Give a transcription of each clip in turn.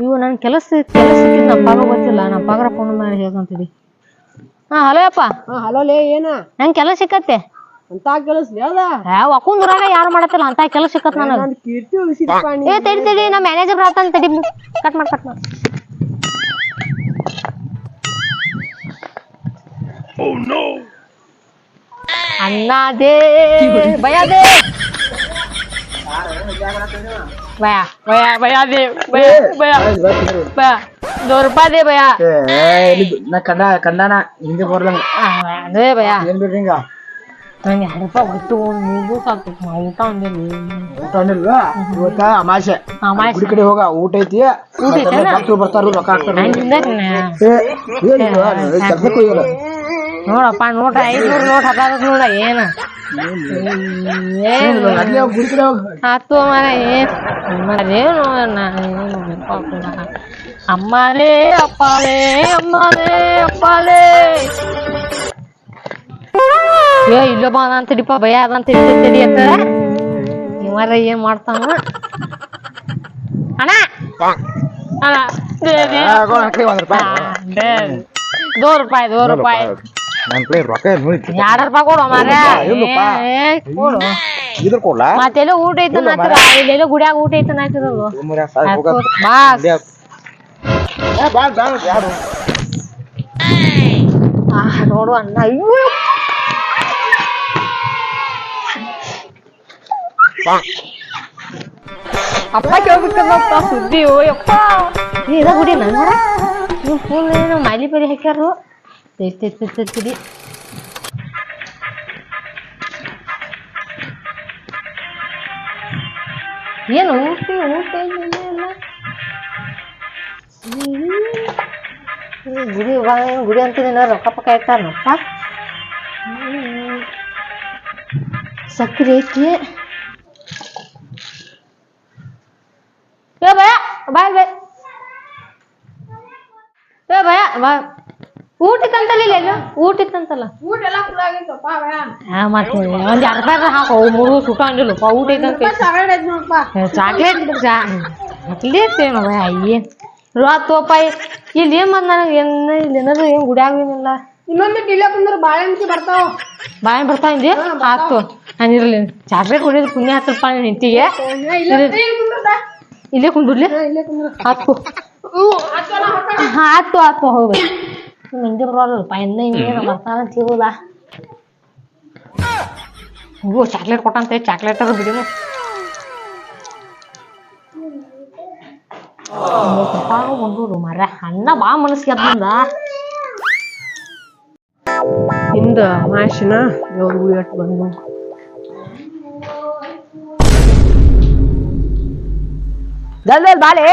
ಇವು ನನ್ನ ಕೆಲಸ ಕೆಲಸ ಸಿಕ್ಕಿದ್ ನಮ್ಮ ಪಾಗ ಗೊತ್ತಿಲ್ಲ. ನಮ್ಮ ಪಾಗರ ಫೋನ್ ಮಾಡಿ ಹೇಳ್ಕೊಂತೀವಿ ಹಾ ಹಲೋ ಅಪ್ಪ ಹಾ ಹಲೋ ಲೇ ಏನ? ನಂಗೆ ಕೆಲಸ ಸಿಕ್ಕತ್ತೆ. ಅಂತ ಕೆಲಸ ಅದ? ಹಾ ಊರಾಗ ಯಾರು ಮಾಡತ್ತಲ್ಲ ಅಂತ ಕೆಲಸ ಸಿಕ್ಕತ್ ನನಗೆ. ಕೀರ್ತಿ ಉಳಿಸಿದಪ್ಪ ನೀ ಏ ತಡಿ ತಡಿ ನಮ್ಮ ಮ್ಯಾನೇಜರ್ ಬರ್ತಾನೆ ತಡಿ. ಕಟ್ ಮಾಡ್ ಕಟ್ ಮಾಡ್. ಅಣ್ಣ ದೇ ಯಾರು ದೇ ಭಯ ಭಯ ಭಯ ದೇ ಭಯ ಭಯ ಭಯ ನೂರು ರೂಪಾಯಿ ದೇ ಭಯ ನಾ ಕಂಡ ಕಂಡಾನ ಹಿಂದೆ ಬರ್ಲಂಗ ಅದೇ ಭಯ ಏನ್ ಬಿಡ್ರಿ ಹಿಂಗ ನಂಗೆ ಎರಡು ರೂಪಾಯಿ ಒಟ್ಟು ನೀವು ಸಾಕು ಊಟ ಅಂದಿಲ್ಲ ಊಟ ಅಂದಿಲ್ವಾ ಇವತ್ತ ಅಮಾಸೆ ಅಮಾಸೆ. ಗುಡಿ ಕಡೆ ಹೋಗ ಊಟ ಐತಿ ಐತೇನ? ಭಕ್ತರು ಬರ್ತಾರ ರೊಕ್ಕ ಹಾಕ್ತಾರ ಕೆಲ್ಸಕ್ಕೆ ಹೋಗಿಲ್ಲ ನೋಡಪ್ಪ ನೋಟ ಐದ್ನೂರು ನೋಟ್ ಹತ್ತಾದ ನೋಡ ಏನ ಆತು ಮರ ಏನ್ ಅಮ್ಮರೇ ಅಪ್ಪಾಲೇ ಅಮ್ಮರೇ ಅಪ್ಪಾಲೇ ಏ ಇಲ್ಲ ಬಾ ಅಂತ ತಡಿಪ ಭಯ ಅದಂತ ತಡಿ ಅಂತ ಇವರ ಏನ್ ಮಾಡ್ತಾನ ಅಣ್ಣ ಅಣ್ಣ ದೇ, ರೂಪಾಯಿ. ದೇ. ರೂಪಾಯಿ. ನನ್ ಪ್ಲೇ ರೊಕ್ಕ ನೋಡಿ ಎರಡು ರೂಪಾಯಿ ಕೊಡು ಮಾರ್ರೆ. ಇಲ್ಲಪ್ಪ. ಏ, ಏ, ಕೊಡು. ಇದ್ರ ಕೊಡ್ಲಾ? ಮತ್ತೆಲ್ಲ ಊಟ ಇಲ್ಲೆಲ್ಲ ಗುಡಿಯಾಗ ಊಟ ಐತ ನಾತಿರಲ್ವ ಬಾ ಆ, ನೋಡು ಅಯ್ಯೋ. ಅಪ್ಪ ಕೇಳ್ಬೇಕಲ್ಲಪ್ಪ ಸುದ್ದಿ. ಓ ಯಪ್ಪ ಏ, ಇದ ಗುಡಿ ನಂದ್ರ ನೀವು ಫುಲ್ ಏನು ಮಾಲಿ ಪರಿ ಹಾಕ್ಯಾರು. ತೆತ್ ತೆತ್ ತೆತ್ ತಿಡಿ ಏನು ಊಟ ಊಟ ಏನಿಲ್ಲ ಇಲ್ಲ ಹ್ಮ್, ಗುಡಿ ಬಾ ಗುಡಿ ಅಂತೀನಿ ರೊಕ್ಕ ಪಕ್ಕ ಇಟ್ಟಾರನಪ್ಪ ಸಕ್ಕರೆ ಐತಿ ಏ ಭಯ ಬಾಯ್ ಬಾಯ್ ಏ ಭಯ ಬಾ ಇಲ್ಲ? ಊಟ ಎಲ್ಲ ಫುಲ್ ಹಾ ಮತ್ತೆ ಒಂದ್ ಅರ್ಧ ಹಾಕು. ಮೂರು ಊಟ ಐತಂತ ಚಾಕ್ಲೇಟ್ ಚಾಕ್ಲೇಟ್ ಏನು ಭಯ ಏನ್ ಇಲ್ಲಿ ಏನ್ ಬಂದ ನನಗೆ? ಏನ್ ಇಲ್ಲಿ ಏನಾದ್ರು ಏನ್ ಗುಡಿಯಾಗ ಏನಿಲ್ಲ. ಇನ್ನೊಂದು ಟಿಲ್ಲ ಕುಂದ್ರ ಬಾಳೆಹಣ್ಣಿ ಬರ್ತಾವ. ಬಾಯ್ ಬರ್ತಾ ಇದ್ದಿ ಆತು. ನಾನಿರ್ಲಿ ಚಾಕ್ಲೇಟ್ ಕುಡಿಯೋದು ಪುಣ್ಯ ಹತ್ತಪ್ಪ ನಿನ್ ಹೆಂಡತಿಗೆ ಇಲ್ಲೇ ಕುಂಡ್ಬಿಡ್ಲಿ ಇಲ್ಲೇ ಕುಂದ್ರ. ಆತು. ಆತು ಆತು ಹೋಗ್ಬೇಕು ಹಿಂಗೆ ಬರೋಲ್ಲಪ್ಪ ಎಂದ ಹಿಂಗೇನು ಬರ್ತಾನ ಅಂತ ಹೇಳೋದ ಹೋಗು ಚಾಕ್ಲೇಟ್ ಕೊಟ್ಟಂತೆ ಚಾಕ್ಲೇಟ್ ಅದು ಬಿಡಿನು ಬಂದೂರು ಮರ. ಅನ್ನ ಬಾ ಮನಸ್ಸಿಗೆ ಅದ್ರಿಂದ ಹಿಂದ ಮಾಶಿನ ದೇವ್ರ ಗುಡಿ ಅಟ್ ಬಂದು. ಜಲ್ದಿ ಬಾಳೆ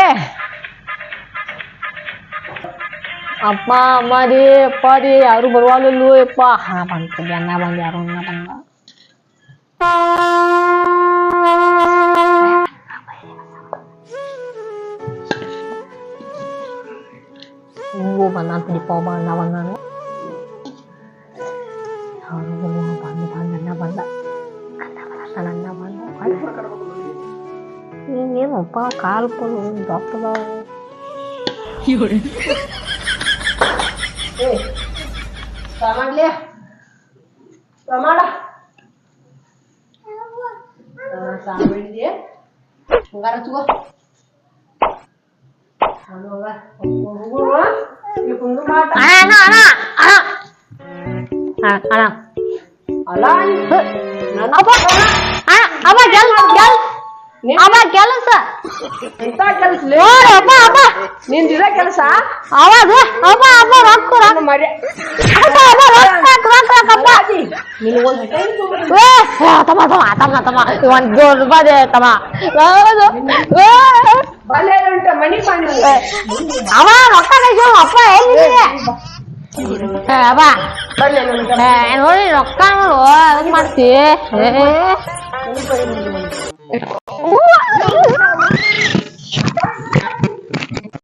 ಅಪ್ಪ ಅಮ್ಮ ರೀ ಅಪ್ಪ ರೀ ಯಾರು ಬರುವಲ್ಲೂ ಯಪ್ಪ ಹಾ ಬಂತು ಅನ್ನ ಬಂದು ಯಾರು ಅನ್ನ ಬಂದ ಹೂವು ಬಂದ ದೀಪ ಬಂದ ಬಂದ ಯಾರು ಬಂದು ಬಂದು ಅನ್ನ ಬಂದ ಅನ್ನ ಬಂದ ಅನ್ನ ಬಂದ ಇನ್ನೇನಪ್ಪ ಕಾಲು ಪಲು ದಪ್ಪದಾವು ಪ್ರಮಾಡ್ಲಿ ಪ್ರಮಾಣ ಸಾಂಬಿಡಿದೆ ಹಂಗಾರ ತಗೋ ಅಣ್ಣ ಅಣ್ಣ ಅಣ್ಣ ಅಣ್ಣ ಅಣ್ಣ ಅಲ್ಲ ಅಪ್ಪ ಅಪ್ಪ ಕೆಲಸ. ಎಂತ ಕೆಲಸ ನೋಡು ಅಪ್ಪ ಅಪ್ಪ. ನಿಂದಿರ ಕೆಲಸ? ಅವಾಗ ಅಪ್ಪ ಅಪ್ಪ ರೊಕ್ಕ ರೊಕ್ಕ. ಮರ್ಯ ಅಪ್ಪ ಅಪ್ಪ ರೊಕ್ಕ ರೊಕ್ಕ ರೊಕ್ಕ ಅಪ್ಪ. ನಿನಗೊಂದು ಏ ಏ, ತಮ್ಮ ತಮ್ಮ ತಮ್ಮ ಒಂದ್ ನೂರು ರೂಪಾಯಿ ಹೌದು. ಅವ ರೊಕ್ಕ ಕಳ್ಸು, ಅಪ್ಪ ಎಲ್ಲಿದೆ? ಅಪ್ಪ ನೋಡಿ ರೊಕ್ಕ ಮಾಡ್ತಿ.